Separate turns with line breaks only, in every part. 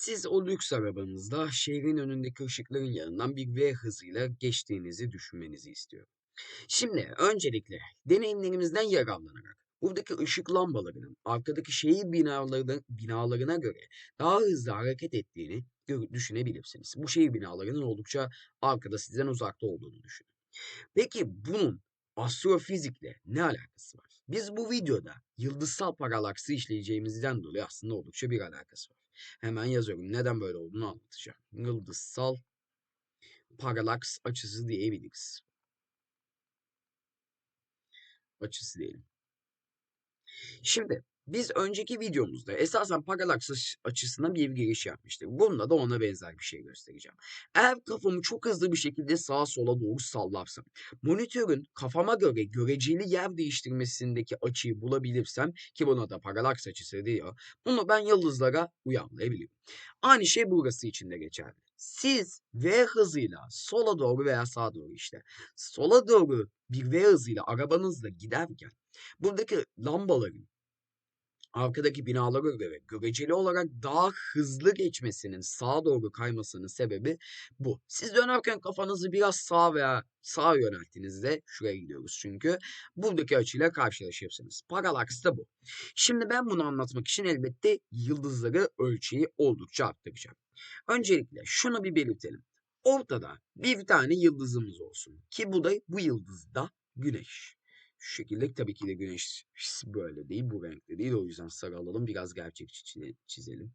Siz o lüks arabanızda şehrin önündeki ışıkların yanından bir V hızıyla geçtiğinizi düşünmenizi istiyorum. Şimdi öncelikle deneyimlerimizden yararlanarak buradaki ışık lambalarının arkadaki şehir binalarına, binalarına göre daha hızlı hareket ettiğini düşünebilirsiniz. Bu şehir binalarının oldukça arkada sizden uzakta olduğunu düşünün. Peki bunun astrofizikle ne alakası var? Biz bu videoda yıldızsal paralaksı işleyeceğimizden dolayı aslında oldukça bir alakası var. Hemen yazıyorum. Neden böyle olduğunu anlatacağım. Yıldızsal paralaks açısı diyebiliriz. Açısı diyelim. Şimdi biz önceki videomuzda esasen paralaks aç- açısına bir giriş yapmıştık. Bunda da ona benzer bir şey göstereceğim. Eğer kafamı çok hızlı bir şekilde sağa sola doğru sallarsam, monitörün kafama göre göreceli yer değiştirmesindeki açıyı bulabilirsem ki buna da paralaks açısı diyor. Bunu ben yıldızlara uyarlayabiliyorum. Aynı şey burası için de geçerli. Siz V hızıyla sola doğru veya sağa doğru işte sola doğru bir V hızıyla arabanızla giderken buradaki lambaların arkadaki binalara göre göreceli olarak daha hızlı geçmesinin sağa doğru kaymasının sebebi bu. Siz dönerken kafanızı biraz sağa veya sağa yönelttiğinizde şuraya gidiyoruz çünkü buradaki açıyla karşılaşırsınız. Paralaks da bu. Şimdi ben bunu anlatmak için elbette yıldızları ölçeği oldukça arttıracağım. Öncelikle şunu bir belirtelim. Ortada bir tane yıldızımız olsun ki bu da bu yıldız da güneş. Şu şekilde tabii ki de güneş böyle değil, bu renkte değil. O yüzden sarı alalım, biraz gerçekçi çize- çizelim.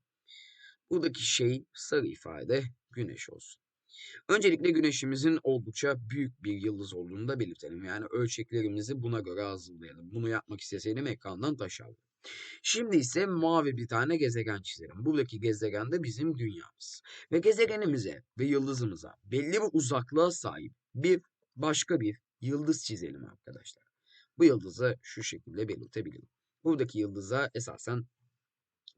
Buradaki şey sarı ifade güneş olsun. Öncelikle güneşimizin oldukça büyük bir yıldız olduğunu da belirtelim. Yani ölçeklerimizi buna göre hazırlayalım. Bunu yapmak isteseydim ekrandan taşardım. Şimdi ise mavi bir tane gezegen çizelim. Buradaki gezegen de bizim dünyamız. Ve gezegenimize ve yıldızımıza belli bir uzaklığa sahip bir başka bir yıldız çizelim arkadaşlar. Bu yıldızı şu şekilde belirtebilirim. Buradaki yıldıza esasen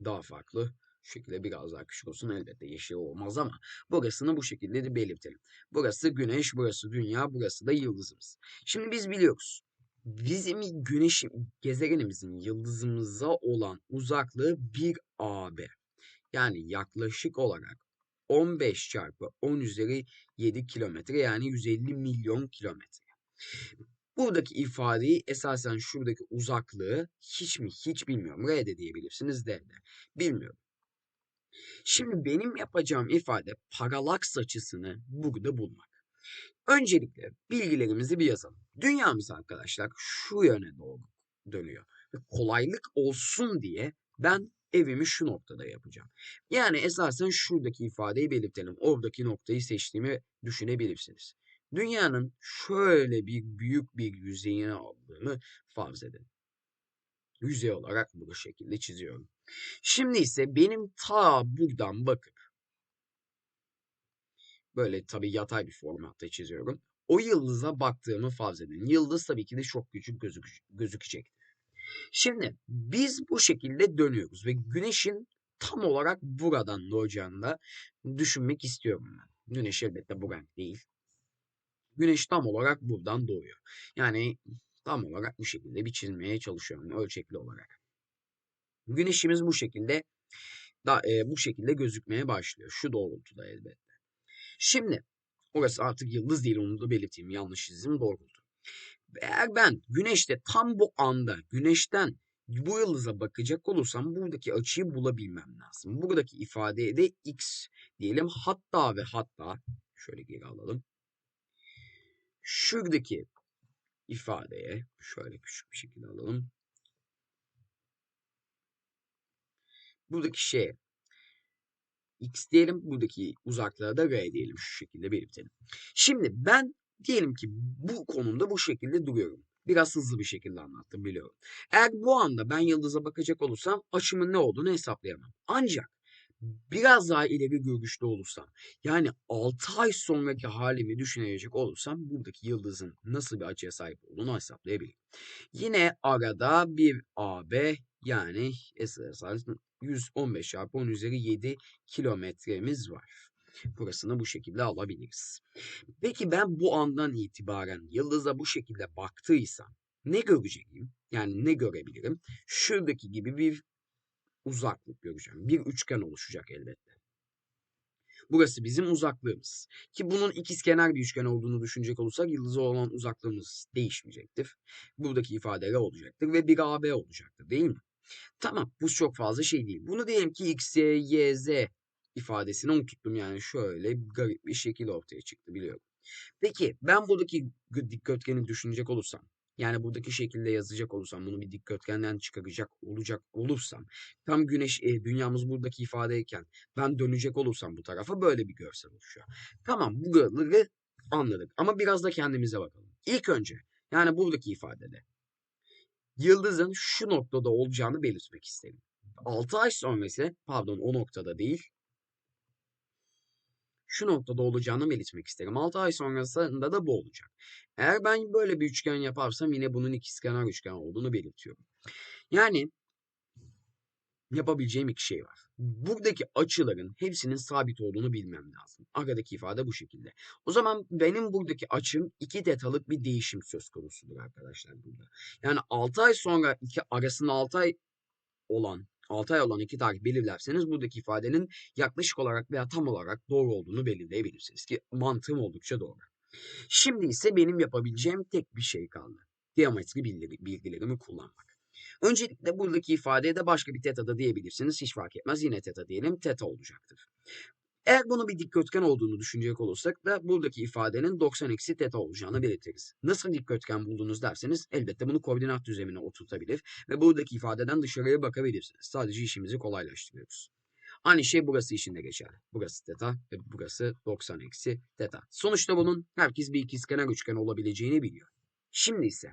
daha farklı şu şekilde biraz daha küçük olsun elbette yeşil olmaz ama burasını bu şekilde de belirtelim. Burası güneş, burası dünya, burası da yıldızımız. Şimdi biz biliyoruz. Bizim güneş gezegenimizin yıldızımıza olan uzaklığı 1 AB. Yani yaklaşık olarak 15 çarpı 10 üzeri 7 kilometre yani 150 milyon kilometre. Buradaki ifadeyi esasen şuradaki uzaklığı hiç mi hiç bilmiyorum. R de diyebilirsiniz D de. Bilmiyorum. Şimdi benim yapacağım ifade paralaks açısını burada bulmak. Öncelikle bilgilerimizi bir yazalım. Dünyamız arkadaşlar şu yöne doğru dönüyor. Kolaylık olsun diye ben evimi şu noktada yapacağım. Yani esasen şuradaki ifadeyi belirtelim. Oradaki noktayı seçtiğimi düşünebilirsiniz. Dünyanın şöyle bir büyük bir yüzeyini aldığımı farz edin. Yüzey olarak bu şekilde çiziyorum. Şimdi ise benim ta buradan bakıp böyle tabii yatay bir formatta çiziyorum. O yıldıza baktığımı farz edin. Yıldız tabii ki de çok küçük gözük gözükecek. Şimdi biz bu şekilde dönüyoruz ve güneşin tam olarak buradan doğacağını da düşünmek istiyorum ben. Güneş elbette bu renk değil. Güneş tam olarak buradan doğuyor. Yani tam olarak bu şekilde bir çizmeye çalışıyorum ölçekli olarak. Güneşimiz bu şekilde da e, bu şekilde gözükmeye başlıyor. Şu doğrultuda elbette. Şimdi orası artık yıldız değil onu da belirteyim. Yanlış çizim doğrultu. Eğer ben güneşte tam bu anda güneşten bu yıldıza bakacak olursam buradaki açıyı bulabilmem lazım. Buradaki ifadeye de x diyelim. Hatta ve hatta şöyle geri alalım. Şuradaki ifadeye şöyle küçük bir şekilde alalım. Buradaki şeye x diyelim. Buradaki uzaklığa da r diyelim. Şu şekilde belirtelim. Şimdi ben diyelim ki bu konumda bu şekilde duruyorum. Biraz hızlı bir şekilde anlattım biliyorum. Eğer bu anda ben yıldıza bakacak olursam açımın ne olduğunu hesaplayamam. Ancak biraz daha ileri görüşlü olursam yani 6 ay sonraki halimi düşünecek olursam buradaki yıldızın nasıl bir açıya sahip olduğunu hesaplayabilirim. Yine arada bir AB yani esasen 115 çarpı 10 üzeri 7 kilometremiz var. Burasını bu şekilde alabiliriz. Peki ben bu andan itibaren yıldıza bu şekilde baktıysam ne göreceğim? Yani ne görebilirim? Şuradaki gibi bir uzaklık göreceğim. Bir üçgen oluşacak elbette. Burası bizim uzaklığımız. Ki bunun ikizkenar bir üçgen olduğunu düşünecek olursak yıldıza olan uzaklığımız değişmeyecektir. Buradaki ifadeler olacaktır ve bir AB olacaktır değil mi? Tamam bu çok fazla şey değil. Bunu diyelim ki x, y, z ifadesini unuttum yani şöyle garip bir şekil ortaya çıktı biliyorum. Peki ben buradaki dikdörtgeni düşünecek olursam yani buradaki şekilde yazacak olursam bunu bir dikdörtgenden çıkaracak olacak olursam tam güneş e, dünyamız buradaki ifadeyken ben dönecek olursam bu tarafa böyle bir görsel oluşuyor. Tamam bu görüleri anladık ama biraz da kendimize bakalım. İlk önce yani buradaki ifadede yıldızın şu noktada olacağını belirtmek isterim. 6 ay sonra ise pardon o noktada değil şu noktada olacağını belirtmek isterim. 6 ay sonrasında da bu olacak. Eğer ben böyle bir üçgen yaparsam yine bunun ikizkenar üçgen olduğunu belirtiyorum. Yani yapabileceğim iki şey var. Buradaki açıların hepsinin sabit olduğunu bilmem lazım. Aradaki ifade bu şekilde. O zaman benim buradaki açım 2 detalık bir değişim söz konusudur arkadaşlar burada. Yani 6 ay sonra iki arasında 6 ay olan 6 ay olan iki tarih belirlerseniz buradaki ifadenin yaklaşık olarak veya tam olarak doğru olduğunu belirleyebilirsiniz ki mantığım oldukça doğru. Şimdi ise benim yapabileceğim tek bir şey kaldı. Geometri bilgilerimi kullanmak. Öncelikle buradaki ifadeye de başka bir teta da diyebilirsiniz. Hiç fark etmez. Yine teta diyelim. Teta olacaktır. Eğer bunu bir dikdörtgen olduğunu düşünecek olursak da buradaki ifadenin 90 eksi teta olacağını belirtiriz. Nasıl dikdörtgen buldunuz derseniz elbette bunu koordinat düzlemine oturtabilir ve buradaki ifadeden dışarıya bakabilirsiniz. Sadece işimizi kolaylaştırıyoruz. Aynı şey burası için de geçerli. Burası teta ve burası 90 eksi teta. Sonuçta bunun herkes bir ikizkenar üçgen olabileceğini biliyor. Şimdi ise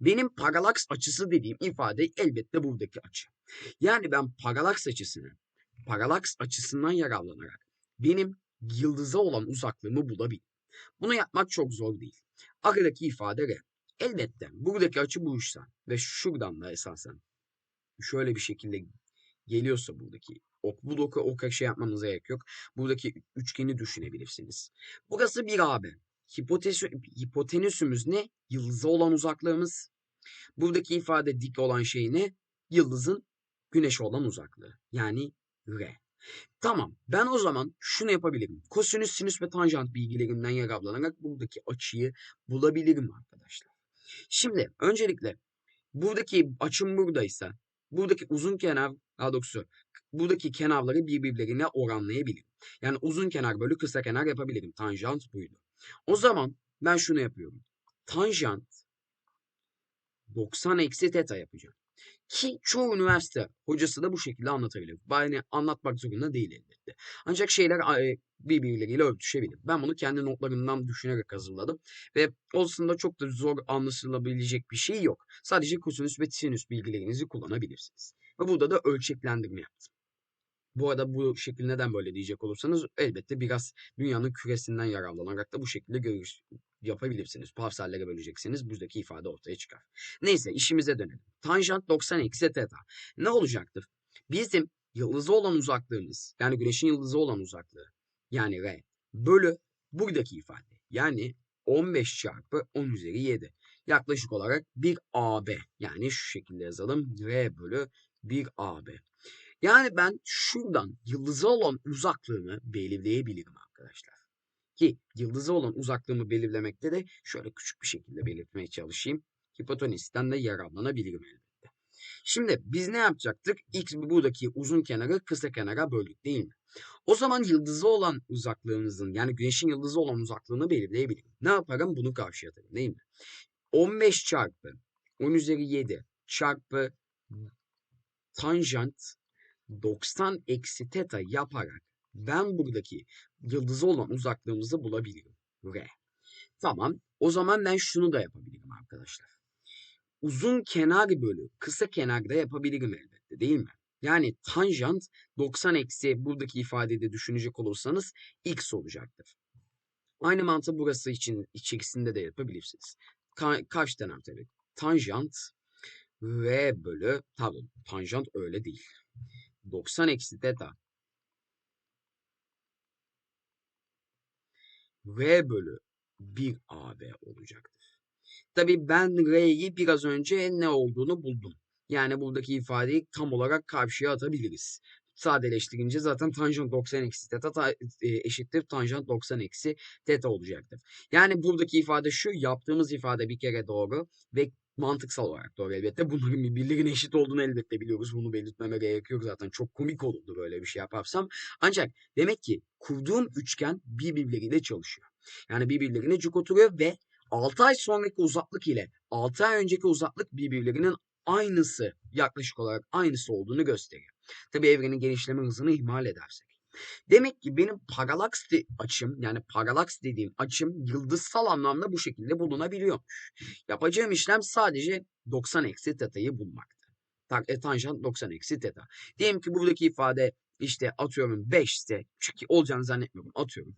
benim paralaks açısı dediğim ifade elbette buradaki açı. Yani ben paralaks açısını paralaks açısından yararlanarak benim yıldıza olan uzaklığımı bulabilirim. Bunu yapmak çok zor değil. Aradaki ifade R. Elbette buradaki açı buysa ve şuradan da esasen şöyle bir şekilde geliyorsa buradaki ok, bu doku ok şey yapmanıza gerek yok. Buradaki üçgeni düşünebilirsiniz. Burası bir AB. Hipotenüs, hipotenüsümüz ne? Yıldıza olan uzaklığımız. Buradaki ifade dik olan şey ne? Yıldızın güneşe olan uzaklığı. Yani R. Tamam. Ben o zaman şunu yapabilirim. Kosinüs, sinüs ve tanjant bilgilerimden yararlanarak buradaki açıyı bulabilirim arkadaşlar. Şimdi öncelikle buradaki açım buradaysa buradaki uzun kenar daha doğrusu buradaki kenarları birbirlerine oranlayabilirim. Yani uzun kenar bölü kısa kenar yapabilirim. Tanjant buydu. O zaman ben şunu yapıyorum. Tanjant 90 eksi teta yapacağım. Ki çoğu üniversite hocası da bu şekilde anlatabilir. Yani anlatmak zorunda değil elbette. Ancak şeyler birbirleriyle örtüşebilir. Ben bunu kendi notlarımdan düşünerek hazırladım. Ve aslında çok da zor anlaşılabilecek bir şey yok. Sadece kosinüs ve sinüs bilgilerinizi kullanabilirsiniz. Ve burada da ölçeklendirme yaptım. Bu arada bu şekil neden böyle diyecek olursanız elbette biraz dünyanın küresinden yararlanarak da bu şekilde görüş, yapabilirsiniz. Parsellere böleceksiniz. Buradaki ifade ortaya çıkar. Neyse işimize dönelim. Tanjant 90 eksi teta. Ne olacaktır? Bizim yıldızı olan uzaklığımız yani güneşin yıldızı olan uzaklığı yani R bölü buradaki ifade yani 15 çarpı 10 üzeri 7 yaklaşık olarak 1 AB yani şu şekilde yazalım R bölü 1 AB. Yani ben şuradan yıldıza olan uzaklığımı belirleyebilirim arkadaşlar. Ki yıldıza olan uzaklığımı belirlemekte de şöyle küçük bir şekilde belirtmeye çalışayım. Hipotenüsten de yararlanabilirim elbette. Şimdi biz ne yapacaktık? X buradaki uzun kenarı kısa kenara böldük değil mi? O zaman yıldızı olan uzaklığımızın yani güneşin yıldızı olan uzaklığını belirleyebilirim. Ne yaparım? Bunu karşıya atarım değil mi? 15 çarpı 10 üzeri 7 çarpı tanjant 90 eksi teta yaparak ben buradaki yıldızı olan uzaklığımızı bulabilirim. R. Tamam. O zaman ben şunu da yapabilirim arkadaşlar. Uzun kenar bölü kısa kenarda yapabilirim elbette değil mi? Yani tanjant 90 eksi buradaki ifadede düşünecek olursanız x olacaktır. Aynı mantığı burası için içerisinde de yapabilirsiniz. Ka kaç dönem tabii? Tanjant v bölü, pardon tanjant öyle değil. 90 eksi teta R bölü 1 AB olacaktır. Tabi ben R'yi biraz önce ne olduğunu buldum. Yani buradaki ifadeyi tam olarak karşıya atabiliriz. sadeleştirince zaten tanjant 90 eksi teta ta, e, eşittir tanjant 90 eksi teta olacaktır. Yani buradaki ifade şu yaptığımız ifade bir kere doğru ve mantıksal olarak doğru elbette. Bunların birbirlerine eşit olduğunu elbette biliyoruz. Bunu belirtmeme gerek yok zaten. Çok komik olurdu böyle bir şey yaparsam. Ancak demek ki kurduğum üçgen birbirleriyle çalışıyor. Yani birbirlerine cuk oturuyor ve 6 ay sonraki uzaklık ile 6 ay önceki uzaklık birbirlerinin aynısı yaklaşık olarak aynısı olduğunu gösteriyor. Tabi evrenin genişleme hızını ihmal edersek. Demek ki benim paralaks açım yani paralaks dediğim açım yıldızsal anlamda bu şekilde bulunabiliyormuş. Yapacağım işlem sadece 90 eksi teta'yı bulmaktı. E, tanjant 90 eksi teta. Diyelim ki buradaki ifade işte atıyorum 5 ise çünkü olacağını zannetmiyorum atıyorum.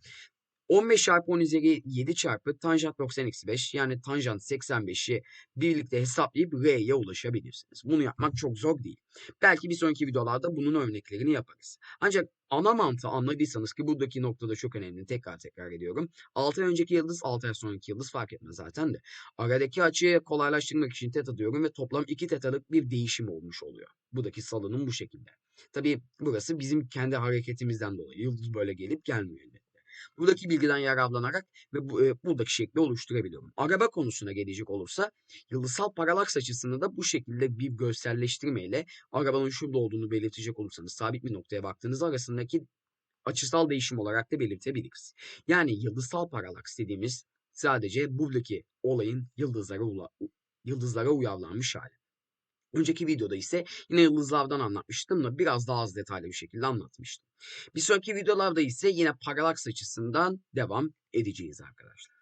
15 çarpı 10 üzeri 7 çarpı tanjant 90 eksi 5 yani tanjant 85'i birlikte hesaplayıp R'ye ulaşabilirsiniz. Bunu yapmak çok zor değil. Belki bir sonraki videolarda bunun örneklerini yaparız. Ancak ana mantığı anladıysanız ki buradaki noktada çok önemli. Tekrar tekrar ediyorum. 6 ay önceki yıldız 6 ay sonraki yıldız fark etmez zaten de. Aradaki açıyı kolaylaştırmak için teta diyorum ve toplam 2 tetalık bir değişim olmuş oluyor. Buradaki salınım bu şekilde. Tabii burası bizim kendi hareketimizden dolayı. Yıldız böyle gelip gelmiyor. Buradaki bilgiden yararlanarak ve bu, e, buradaki şekli oluşturabiliyorum. Araba konusuna gelecek olursa yıldızsal paralaks açısını da bu şekilde bir görselleştirmeyle arabanın şurada olduğunu belirtecek olursanız sabit bir noktaya baktığınızda arasındaki açısal değişim olarak da belirtebiliriz. Yani yıldızsal paralaks dediğimiz sadece buradaki olayın yıldızlara, yıldızlara uyarlanmış hali. Önceki videoda ise yine yıldızlardan anlatmıştım da biraz daha az detaylı bir şekilde anlatmıştım. Bir sonraki videolarda ise yine paralaks açısından devam edeceğiz arkadaşlar.